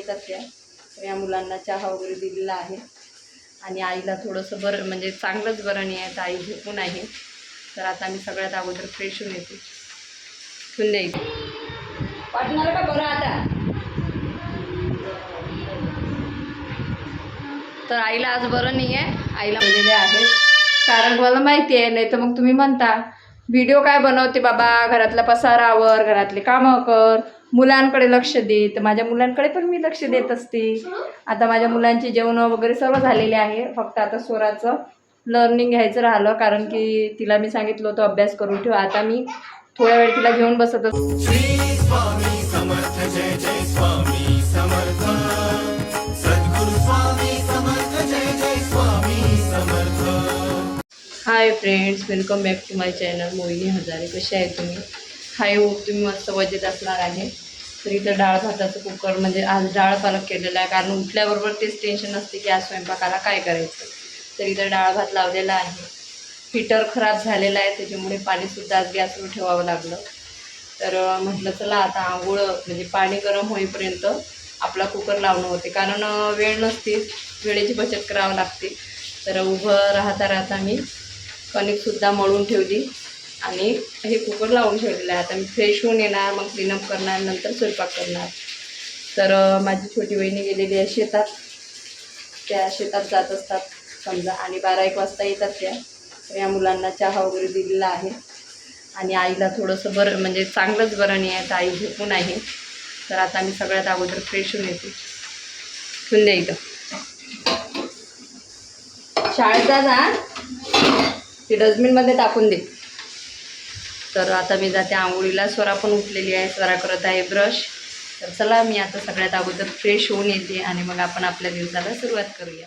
तर या मुलांना चहा वगैरे दिलेला आहे. आणि आईला थोडंसं बरं म्हणजे चांगलंच बरं नाही आहे. तर आई झोपून आहे. तर आता मी सगळ्यात अगोदर फ्रेश होऊन येते. ठेवून द्यायची वाटणार का बरं आता? तर आईला आज बरं नाही आहे. आईला दिलेले आहे. कारण मला माहिती आहे नाही तर मग तुम्ही म्हणता व्हिडिओ काय बनवते बाबा? घरातला पसारा आवर घरातले कामं कर. मुलांकडे लक्ष दे तर माझ्या मुलांकडे पण मी लक्ष देत असते. आता माझ्या मुलांची जेवणं वगैरे सर्व झालेले आहे. फक्त आता स्वराचं लर्निंग घ्यायचं राहिलं कारण की तिला मी सांगितलं होतं अभ्यास करून ठेव. आता मी थोड्या वेळ तिला घेऊन बसत hi friends welcome back to my channel Mohini Hajare कसे आहे तुम्ही? हाय हो तुम्ही मस्त मजेत असणार आहे. तर इथं डाळ भाताचं कुकर म्हणजे आज डाळ पालक केलेला आहे. कारण उठल्याबरोबर तेच टेन्शन असते की आज स्वयंपाकाला काय करायचं. तर इथं डाळ भात लावलेला आहे. हिटर खराब झालेला आहे. त्याच्यामुळे पाणीसुद्धा आज गॅसवर ठेवावं लागलं. तर म्हटलं चला आता आंघोळ म्हणजे पाणी गरम होईपर्यंत आपला कुकर लावणं होते. कारण वेळ नसते. वेळेची बचत करावं लागते. तर उभं राहता राहता मी कणिकसुद्धा मळून ठेवली. आणि हे कुकर लावून ठेवलेलं आहे. आता मी फ्रेश होऊन येणार मग क्लीनअप करणार नंतर स्वयंपाक करणार. तर माझी छोटी बहिणी गेलेली आहे शेतात. त्या शेतात जात असतात समजा. आणि बारा एक वाजता येतात त्या. या मुलांना चहा वगैरे दिलेला आहे. आणि आईला थोडंसं बरं म्हणजे चांगलंच बरं नाही आहे. तर आई झोपून आहे. तर आता मी सगळ्यात अगोदर फ्रेश होऊन येते. ठेवून द्या इथं. शाळेत जा ती डस्टबिनमध्ये टाकून दे. तर आता मी जाते आंघोळीला. स्वरा पण उठलेली आहे. स्वरा करत आहे ब्रश. तर चला मी आता सगळ्यात अगोदर फ्रेश होऊन येते आणि मग आपण आपल्या दिवसाला सुरुवात करूया.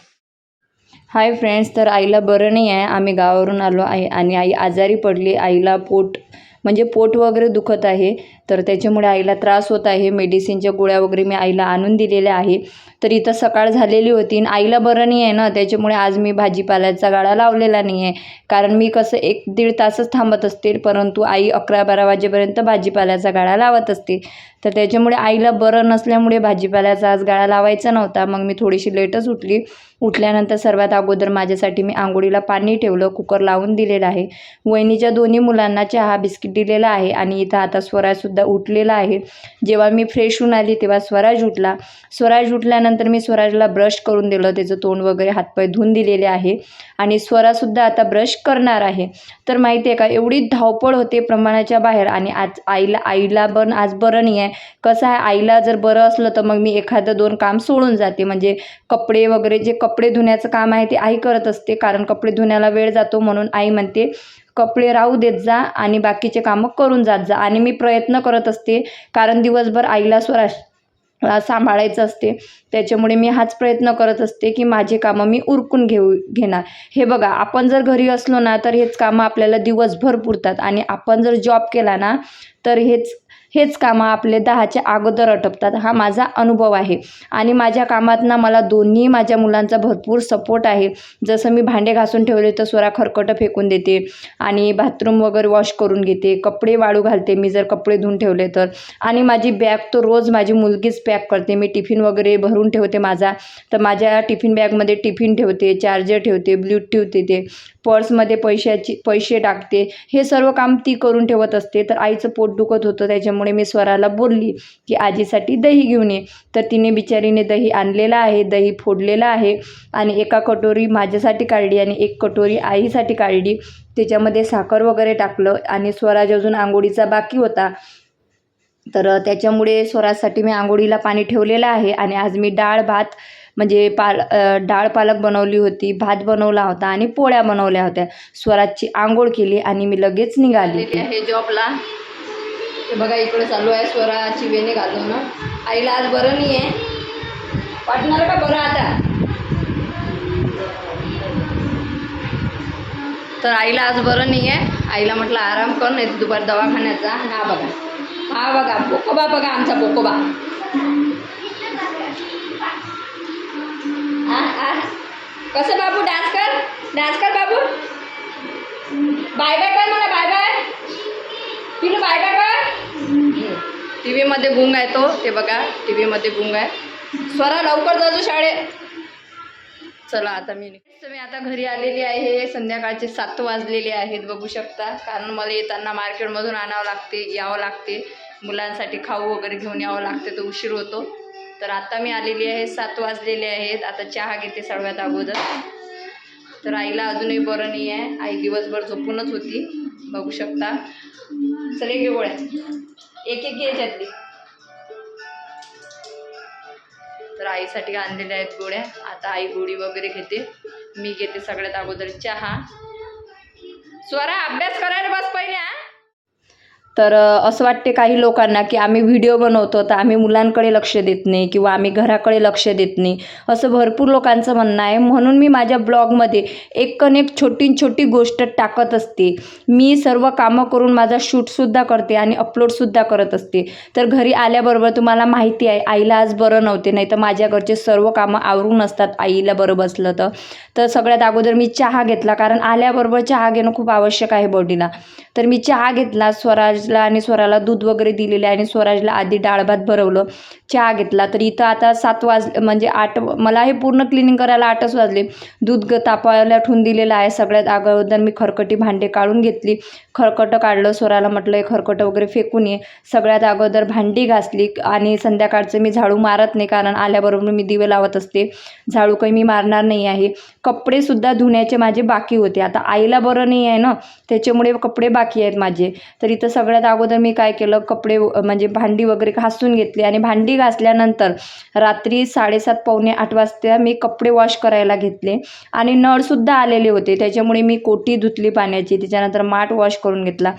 हाय फ्रेंड्स तर आईला बरं नाही आहे. आम्ही गावावरून आलो आहे आणि आई आजारी पडली. आईला पोट म्हणजे पोट वगैरे दुखत आहे. तर त्याच्यामुळे आईला त्रास होत आहे. मेडिसिनच्या गोळ्या वगैरे मी आईला आणून दिलेल्या आहे तर इथं सकाळ झालेली होती आणि आईला बरं नाही आहे ना. त्याच्यामुळे आज मी भाजीपाल्याचा गाळा लावलेला नाही आहे कारण मी कसं एक दीड तासच थांबत असते. परंतु आई अकरा बारा वाजेपर्यंत भाजीपाल्याचा गाळा लावत असते. तर त्याच्यामुळे आईला बरं नसल्यामुळे भाजीपाल्याचा आज गाळा लावायचा नव्हता. मग मी थोडीशी लेटच उठली. उठल्यानंतर सर्वात अगोदर माझ्यासाठी मी आंघोळीला पाणी ठेवलं. कुकर लावून दिलेलं आहे. वहिनीच्या दोन्ही मुलांना चहा बिस्किट दिलेला आहे. आणि इथं आता सुद्धा उठलेला आहे. जेव्हा मी फ्रेश होऊन आली तेव्हा स्वराज उठला. स्वराज उठल्यानंतर मी स्वराजला ब्रश करून दिलं. त्याचं तोंड वगैरे हातपाय धुवून दिलेले आहे. आणि स्वरासुद्धा आता ब्रश करणार आहे. तर माहिती आहे का एवढी धावपळ होते प्रमाणाच्या बाहेर आणि आज आईला आईला पण आज बरं नाही आहे कसं आहे आईला जर बरं असलं तर मग मी एखादं दोन काम सोडून जाते. म्हणजे कपडे वगैरे जे कपडे धुण्याचं काम आहे ते आई करत असते. कारण कपडे धुण्याला वेळ जातो म्हणून आई म्हणते कपडे राहू देत जा आणि बाकीचे कामं करून जात जा. आणि मी प्रयत्न करत असते कारण दिवसभर आईला स्वरा सांभाळायचं असते. त्याच्यामुळे मी हाच प्रयत्न करत असते की माझे कामं मी उरकून घेऊ घेणार. हे बघा आपण जर घरी असलो ना तर हेच कामं आपल्याला दिवसभर पुरतात. आणि आपण जर जॉब केला ना तर हेच हेच कामं आपले दहाच्या अगोदर आटपतात. हा माझा अनुभव आहे. आणि माझ्या कामातनं मला दोन्ही माझ्या मुलांचा भरपूर सपोर्ट आहे. जसं मी भांडे घासून ठेवले तर स्वरा खरकटं फेकून देते आणि बाथरूम वगैरे वॉश करून घेते. कपडे वाळू घालते मी जर कपडे धुवून ठेवले तर. आणि माझी बॅग तर रोज माझी मुलगीच पॅक करते. मी टिफिन वगैरे भरून ठेवते माझा. तर माझ्या टिफिन बॅगमध्ये टिफिन ठेवते चार्जर ठेवते ब्ल्यूट ठेवते ते. पर्समध्ये पैशाची पैसे टाकते. हे सर्व काम ती करून ठेवत असते. तर आईचं पोट दुखत होतं. त्याच्यामुळे मी स्वराला बोलली की आजीसाठी दही घेऊन ये. तर तिने बिचारीने दही आणलेलं आहे दही फोडलेलं आहे आणि एका कटोरी माझ्यासाठी काढली आणि एक कटोरी आईसाठी काढली. त्याच्यामध्ये साखर वगैरे टाकलं आणि स्वराज अजून आंघोळीचा बाकी होता. तर त्याच्यामुळे स्वरासाठी मी आंघोळीला पाणी ठेवलेलं आहे आणि आज मी डाळ भात म्हणजे पाल डाळ पालक बनवली होती भात बनवला होता आणि पोळ्या बनवल्या होत्या. स्वराजची आंघोळ केली आणि मी लगेच निघाली. आहे जॉबला. हे बघा इकडे चालू आहे स्वराची वेणी घालवणं आईला आज बरं नाही आहे वाटणार का बरं आता? तर आईला आज बरं नाही आहे आईला म्हटलं आराम कर नाही दुपार दवाखान्याचा हा बघा. हा बघा बोकोबा बघा आमचा बोकोबा. कसं बाबू डान्स कर? डान्स कर बाबू. बाय बाय कर मला bye bye. Pilu bye bye कर. टी व्हीमध्ये गुंग आहे तो ते बघा टी व्हीमध्ये गुंग आहे. स्वरा लवकर जातो शाळेत. चला आता मी मी आता घरी आलेली आहे संध्याकाळचे सात वाजलेले आहेत बघू शकता. कारण मला येताना मार्केटमधून आणावं लागते यावं लागते. मुलांसाठी खाऊ वगैरे घेऊन यावं लागते तो उशीर होतो. तर आता मी आलेली आहे सात वाजलेले आहेत. आता चहा घेते सर्वात अगोदर. तर आईला अजूनही बरं नाही आहे. आई दिवसभर झोपूनच होती बघू शकता. चले घे गोळ्या एक एक घे याच्यातली तर आईसाठी आणलेल्या आहेत गोळ्या. आता आई गोळी वगैरे घेते. मी घेते सगळ्यात अगोदर चहा. स्वरा अभ्यास करायला बस पहिले हा. तर असं वाटते काही लोकांना की आम्ही व्हिडिओ बनवतो तर आम्ही मुलांकडे लक्ष देत नाही किंवा आम्ही घराकडे लक्ष देत नाही. असं भरपूर लोकांचं म्हणणं आहे. म्हणून मी माझ्या ब्लॉगमध्ये एक एक छोटी छोटी गोष्ट टाकत असते. मी सर्व कामं करून माझा शूटसुद्धा करते आणि अपलोडसुद्धा करत असते. तर घरी आल्याबरोबर तुम्हाला माहिती आहे आईला आज बरं नव्हते. नाही तर माझ्या घरचे सर्व कामं आवरून असतात आईला बरं बसलं तर. तर सगळ्यात अगोदर मी चहा घेतला कारण आल्याबरोबर चहा घेणं खूप आवश्यक आहे बॉडीला. तर मी चहा घेतला. स्वराज स्वराजला आणि स्वराला दूध वगैरे दिलेले आणि स्वराजला आधी डाळ भात भरवलं चहा घेतला. तर इथं आता सात वाज म्हणजे आठ मला हे पूर्ण क्लिनिंग करायला आठच वाजले. दूध ग तापायला ठेवून दिलेलं आहे. सगळ्यात अगोदर मी खरकटी भांडे काढून घेतली. खरकटं काढलं. स्वराला म्हटलं खरकटं वगैरे फेकून ये. सगळ्यात अगोदर भांडी घासली आणि संध्याकाळचं मी झाडू मारत नाही कारण आल्याबरोबर मी दिवे लावत असते. झाडू काही मी मारणार नाही आहे. कपडेसुद्धा धुण्याचे माझे बाकी होते. आता आईला बरं नाही आहे ना त्याच्यामुळे कपडे बाकी आहेत माझे. तर इथं सगळ्यात अगोदर मी काय केलं कपडे म्हणजे भांडी वगैरे घासून घेतली आणि भांडी घासल्यानंतर रात्री साडेसात पावणे आठ वाजता मी कपडे वॉश करायला घेतले आणि नळसुद्धा आलेले होते. त्याच्यामुळे मी कोटी धुतली पाण्याची. त्याच्यानंतर माठ वॉश करून घेतला.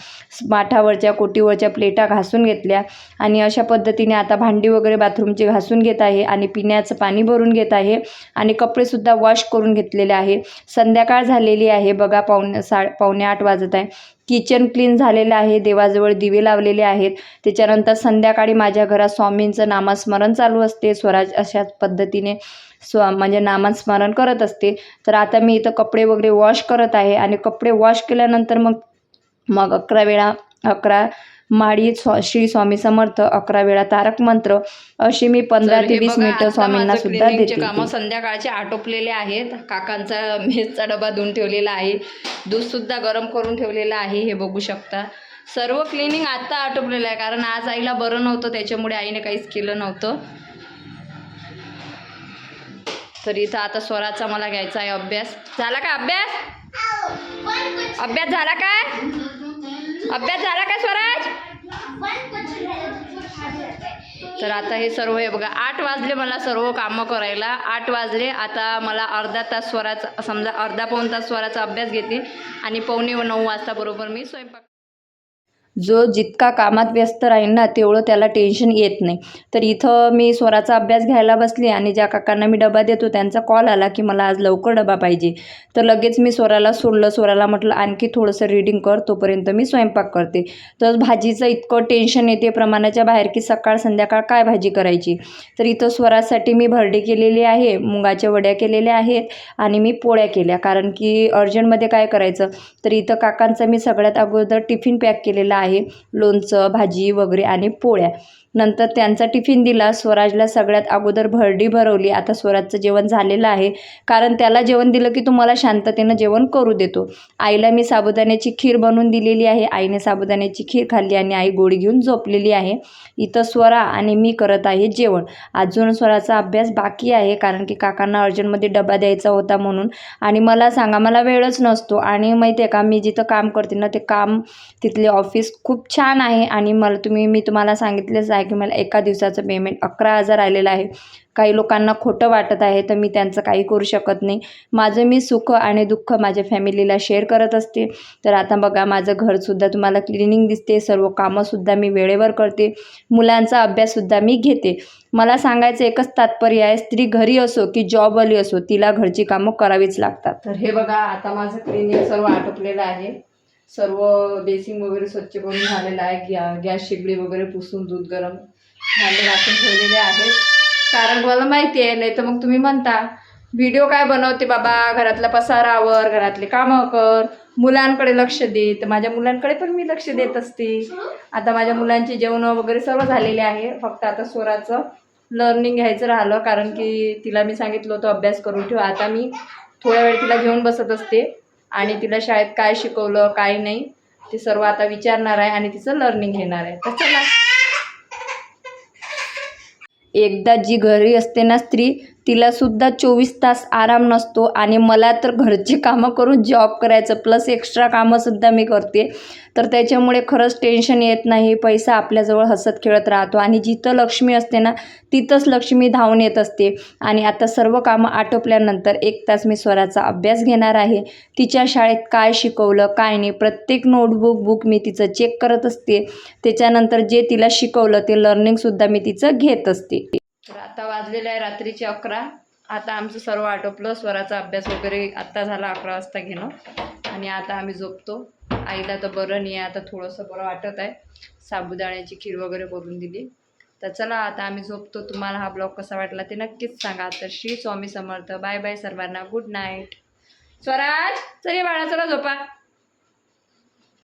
माठावरच्या कोटीवरच्या प्लेटा घासून घेतल्या आणि अशा पद्धतीने आता भांडी वगैरे बाथरूमची घासून घेत आहे आणि पिण्याचं पाणी भरून घेत आहे आणि कपडेसुद्धा वॉश करून घेतलेले आहे. संध्याकाळ झालेली आहे. बघा पावणे सा पावणे आठ वाजत आहे. किचन क्लीन झालेलं आहे देवाजवळ दिवे लावलेले आहेत. त्याच्यानंतर संध्याकाळी माझ्या घरात स्वामींचं नामस्मरण चालू असते. स्वराज अशाच पद्धतीने स्व म्हणजे नामस्मरण करत असते. तर आता मी इथं कपडे वगैरे वॉश करत आहे आणि कपडे वॉश केल्यानंतर मग मग अकरा वेळा अकरा माळी स्व श्री स्वामी समर्थ अकरा वेळा तारक मंत्र अशी मी पंधरा ते वीस मिनिटं स्वामींना सुद्धा देते. कामं संध्याकाळचे आटोपलेले आहेत. काकांचा मेसचा डबा धुवून ठेवलेला आहे. दूधसुद्धा गरम करून ठेवलेलं आहे हे बघू शकता. सर्व क्लिनिंग आत्ता आटोपलेलं आहे कारण आज आईला बरं नव्हतं त्याच्यामुळे आईने काहीच केलं नव्हतं. तर इथं आता स्वराचा मला घ्यायचा आहे अभ्यास. झाला का अभ्यास? अभ्यास झाला काय? अभ्यास झाला काय स्वराज तर आता हे सर्व हे बघा आठ वाजले मला सर्व कामं करायला. आठ वाजले आता मला अर्धा तास स्वराचा समजा अर्धा पाऊण तास स्वराचा अभ्यास घेते आणि पावणे नऊ वाजता बरोबर मी स्वयंपाक जो जितका कामात व्यस्त राहील ना तेवढं त्याला टेन्शन येत नाही. तर इथं मी स्वराचा अभ्यास घ्यायला बसली आणि ज्या काकांना मी डबा देतो त्यांचा कॉल आला की मला आज लवकर डबा पाहिजे. तर लगेच मी स्वराला सोडलं. स्वराला म्हटलं आणखी थोडंसं रीडिंग कर तोपर्यंत मी स्वयंपाक करते. तर भाजीचं इतकं टेन्शन येते प्रमाणाच्या बाहेर की सकाळ संध्याकाळ काय भाजी करायची? तर इथं स्वरासाठी मी भरडी केलेली आहे मुगाच्या वड्या केलेल्या आहेत आणि मी पोळ्या केल्या. कारण की अर्जंटमध्ये काय करायचं? तर इथं काकांचा मी सगळ्यात अगोदर टिफिन पॅक केलेला आहे. लोणचं भाजी वगैरे आणि पोळ्या. नंतर त्यांचा टिफिन दिला. स्वराजला सगळ्यात अगोदर भरडी भरवली. आता स्वराजचं जेवण झालेलं आहे. कारण त्याला जेवण दिलं की तुम्हाला शांततेनं जेवण करू देतो. आईला मी साबुदाण्याची खीर बनवून दिलेली आहे. आईने साबुदाण्याची खीर खाल्ली आणि आई गोळी घेऊन झोपलेली आहे. इथं स्वरा आणि मी करत आहे जेवण. अजून स्वराचा अभ्यास बाकी आहे कारण की काकांना अर्जंटमध्ये डबा द्यायचा होता म्हणून. आणि मला सांगा मला वेळच नसतो. आणि माहिती आहे का मी जिथं काम करते ना ते काम तिथले ऑफिस खूप छान आहे. आणि मला तुम्ही मी तुम्हाला सांगितलेच आहे. की मला एका दिवसाचं पेमेंट अकरा हजार आलेलं आहे. काही लोकांना खोटं वाटत आहे तर मी त्यांचं काही करू शकत नाही. माझं मी सुख आणि दुःख माझ्या फॅमिलीला शेअर करत असते. तर आता बघा माझं घरसुद्धा तुम्हाला क्लिनिंग दिसते. सर्व कामंसुद्धा मी वेळेवर करते. मुलांचा अभ्याससुद्धा मी घेते. मला सांगायचं एकच तात्पर्य आहे स्त्री घरी असो की जॉबवाली असो तिला घरची कामं करावीच लागतात. तर हे बघा आता माझं क्लिनिंग सर्व आटोपलेलं आहे. सर्व बेसिंग वगैरे स्वच्छ करून झालेलं आहे. गॅ गॅस शेगडी वगैरे पुसून दूध गरम भांडे घासून ठेवलेले आहेत. कारण मला माहिती आहे नाही तर मग तुम्ही म्हणता व्हिडिओ काय बनवते बाबा? घरातला पसारावर घरातले कामं कर. मुलांकडे लक्ष दे. तर माझ्या मुलांकडे पण मी लक्ष देत असते. आता माझ्या मुलांचे जेवण वगैरे सर्व झालेले आहे. फक्त आता स्वराचं लर्निंग घ्यायचं राहिलं कारण की तिला मी सांगितलं होतं अभ्यास करून ठेवा. आता मी थोड्या वेळ तिला घेऊन बसत असते. आणि तिला शाळेत काय शिकवलं काय नाही ते सर्व आता विचारणार आहे आणि तिचं लर्निंग घेणार आहे. तर चला. एकदा जी घरी असते ना स्त्री तिला सुद्धा चोवीस तास आराम नसतो आणि मला तर घरचे कामं करून जॉब करायचं प्लस एक्स्ट्रा कामंसुद्धा मी करते. तर त्याच्यामुळे खरंच टेन्शन येत नाही पैसा आपल्याजवळ हसत खेळत राहतो आणि जिथं लक्ष्मी असते ना तिथंच लक्ष्मी धावून येत असते. आणि आता सर्व कामं आटोपल्यानंतर एक तास मी स्वराचा अभ्यास घेणार आहे. तिच्या शाळेत काय शिकवलं काय नाही प्रत्येक नोटबुक बुक मी तिचं चेक करत असते. त्याच्यानंतर जे तिला शिकवलं ते लर्निंगसुद्धा मी तिचं घेत असते. तर आता वाजलेलं आहे रात्रीचे अकरा. आता आमचं सर्व आटोपलं स्वराचा अभ्यास वगैरे आत्ता झाला अकरा वाजता घेणं. आणि आता आम्ही झोपतो. आईला तर बरं नाही आहे आता थोडंसं बरं वाटत आहे. साबुदाण्याची खीर वगैरे करून दिली. तर चला आता आम्ही झोपतो. तुम्हाला हा ब्लॉग कसा वाटला ते नक्कीच सांगा. तर श्री स्वामी समर्थ. बाय बाय सर्वांना. Good night. स्वराज चले बाळा चला झोपा.